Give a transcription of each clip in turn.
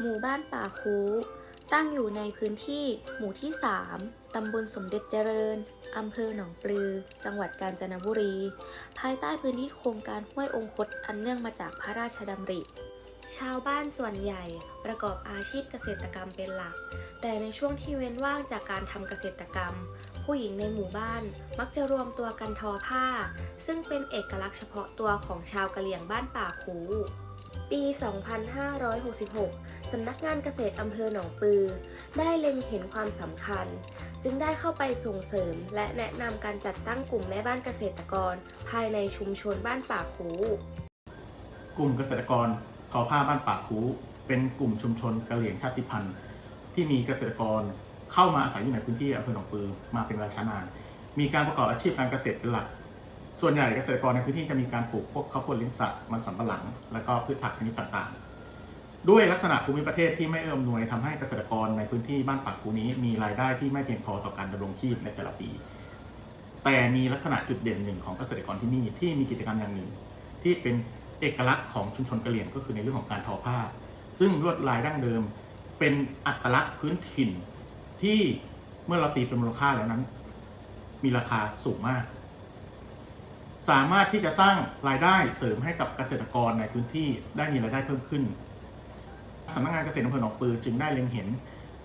หมู่บ้านป่าคูตั้งอยู่ในพื้นที่หมู่ที่ 3 ตำบลสมเด็จเจริญ อำเภอหนองปลือ จังหวัดกาญจนบุรี ภายใต้พื้นที่โครงการห้วยองคตอันเนื่องมาจากพระราชดำริ ชาวบ้านส่วนใหญ่ประกอบอาชีพเกษตรกรรมเป็นหลัก แต่ในช่วงที่เว้นว่างจากการทำเกษตรกรรม ผู้หญิงในหมู่บ้านมักจะรวมตัวกันทอผ้า ซึ่งเป็นเอกลักษณ์เฉพาะตัวของชาวกะเหรี่ยงบ้านป่าคูปี 2566 สำนักงานเกษตรอำเภอหนองปือ ได้เล็งเห็นความสำคัญ จึงได้เข้าไปส่งเสริม และแนะนำการจัดตั้งกลุ่มแม่บ้านเกษตรกร ภายในชุมชนบ้านป่าคูกลุ่มเกษตรกรทอผ้าบ้านปากคูเป็นกลุ่มชุมชนกะเหรี่ยงชาติพันธุ์ที่มีเกษตรกรเข้ามาอาศัยอยู่ในพื้นที่อำเภอหนองปือมาเป็นเวลาช้านาน มีการประกอบอาชีพการเกษตรเป็นหลัก ส่วนใหญ่เกษตรกรในพื้นที่จะมีการปลูกพวกข้าวโพดลิ้นสัตว์มันสำปะหลัง และก็พืชผักชนิดต่างๆ ด้วยลักษณะภูมิประเทศที่ไม่เอื้ออำนวยทำให้เกษตรกรในพื้นที่บ้านปากคูนี้ มีรายได้ที่ไม่เพียงพอต่อการดำรงชีพในแต่ละปี แต่มีลักษณะจุดเด่นหนึ่งของเกษตรกรที่นี่ที่มีกิจกรรมอย่างหนึ่ง ที่เป็นเอกลักษณ์ของชุมชนกะเหรี่ยงก็คือในเรื่องของการทอผ้า ซึ่งลวดลายดั้งเดิม เป็นอัตลักษณ์พื้นถิ่น ที่เมื่อเราตีเป็นมูลค่าแล้วนั้น มีราคาสูงมาก สามารถที่จะสร้างรายได้เสริมให้กับเกษตรกรในพื้นที่ได้มีรายได้เพิ่มขึ้น สำนักงานเกษตรอำเภอหนองปือจึงได้เล็งเห็น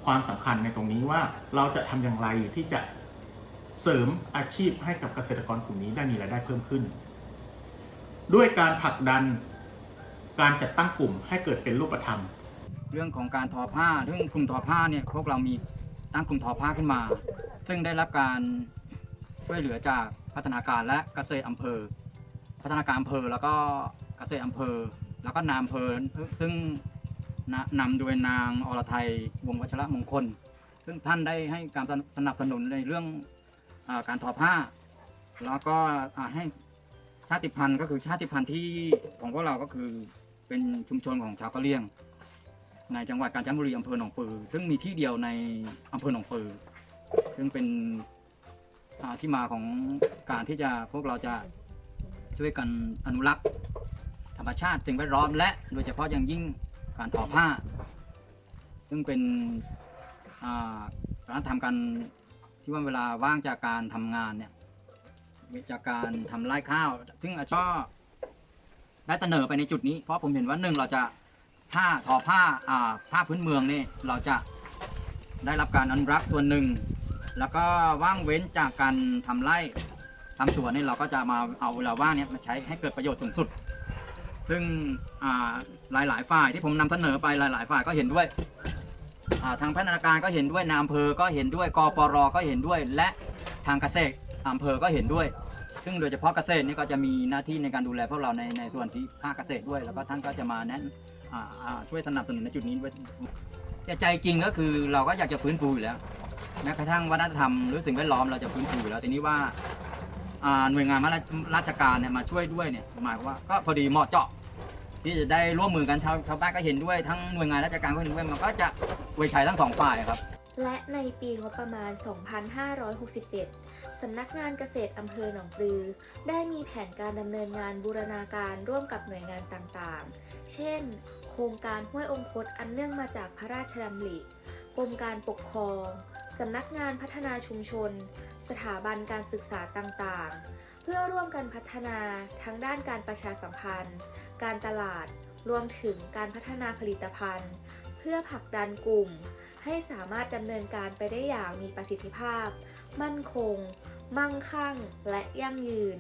ความสำคัญในตรงนี้ว่าเราจะทำอย่างไรที่จะเสริมอาชีพให้กับเกษตรกรกลุ่มนี้ได้มีรายได้เพิ่มขึ้น ด้วยการผลักดันการจัดตั้งกลุ่มให้เกิดเป็นรูปธรรม เรื่องของการทอผ้าเรื่องกลุ่มทอผ้าเนี่ยพวกเรามีตั้งกลุ่มทอผ้าขึ้นมา ซึ่งได้รับการช่วยเหลือจากพัฒนาการและเกษตรอำเภอ พัฒนาการอำเภอแล้วก็เกษตรอำเภอ แล้วก็นายอำเภอซึ่ง นนำโดยนางอรไทยวงศ์วัชระมงคล ซึ่งท่านได้ให้การสนับสนุนในเรื่องอาการทอผ้า แล้วก็ให้ชาติพันธุ์ก็คือชาติพันธุ์ที่ของพวกเราก็คือเป็นชุมชนของชาวกะเหรี่ยง ในจังหวัดกาญจนบุรีอำเภอหนองปือ ซึ่งมีที่เดียวในอำเภอหนองปือ ซึ่งเป็นที่มาของการที่จะพวกเราจะช่วยกันอนุรักษ์ธรรมชาติสิ่งแวดล้อมและโดยเฉพาะอย่างยิ่ง การทอผ้า ซึ่งเป็นการทำกันที่ว่าเวลาว่างจากการทำงานเนี่ยจากการทำไร่ข้าว ซึ่งอาจก็ได้เสนอไปในจุดนี้ เพราะผมเห็นว่าหนึ่งเราจะผ้าทอผ้าอ่าผ้าพื้นเมืองนี่เราจะได้รับการอนุรักษ์ส่วนหนึ่ง แล้วก็ว่างเว้นจากการทำไร่ทำสวนนี่เราก็จะมาเอาเวลาว่างเนี่ยมาใช้ให้เกิดประโยชน์สูงสุด ซึ่งอ่า หลายๆ ฝ่ายที่ผมนำเสนอไปหลาย ๆ ฝ่ายก็เห็นด้วยทางพัฒนาการก็เห็นด้วยนายอำเภอก็เห็นด้วยกปรก็เห็นด้วย และทางเกษตรอำเภอก็เห็นด้วย ซึ่งโดยเฉพาะเกษตรนี่ก็จะมีหน้าที่ในการดูแลพวกเราในในส่วนที่ภาคเกษตรด้วย แล้วก็ท่านก็จะมาแนะช่วยสนับสนุนในจุดนี้ด้วยแต่ใจจริงก็คือเราก็อยากจะฟื้นฟูอยู่แล้วแม้กระทั่งวัฒนธรรมหรือสิ่งแวดล้อมเราจะฟื้นฟูอยู่แล้วทีนี้ว่าหน่วยงานราชการเนี่ยมาช่วยด้วยเนี่ยหมายว่าก็พอดีเหมาะเจาะ ที่จะได้ร่วมมือกันชาวชาวบ้านก็เห็นด้วยทั้งหน่วยงานราชการก็เห็นด้วยมันก็จะไว้ใช้ทั้งสองฝ่ายครับ และในปีงบประมาณ 2567 สำนักงานเกษตรอำเภอหนองปลือ ได้มีแผนการดำเนินงานบูรณาการร่วมกับหน่วยงานต่างๆ เช่น โครงการห้วยองคตอันเนื่องมาจากพระราชดำริกรมการปกครอง สำนักงานพัฒนาชุมชน สถาบันการศึกษาต่างๆ พื่อร่วมกันพัฒนาทั้งด้านการประชาสัมพันธ์ การตลาด รวมถึงการพัฒนาผลิตภัณฑ์ เพื่อผลักดันกลุ่ม ให้สามารถดำเนินการไปได้อย่างมีประสิทธิภาพ มั่นคง มั่งคั่ง และยั่งยืน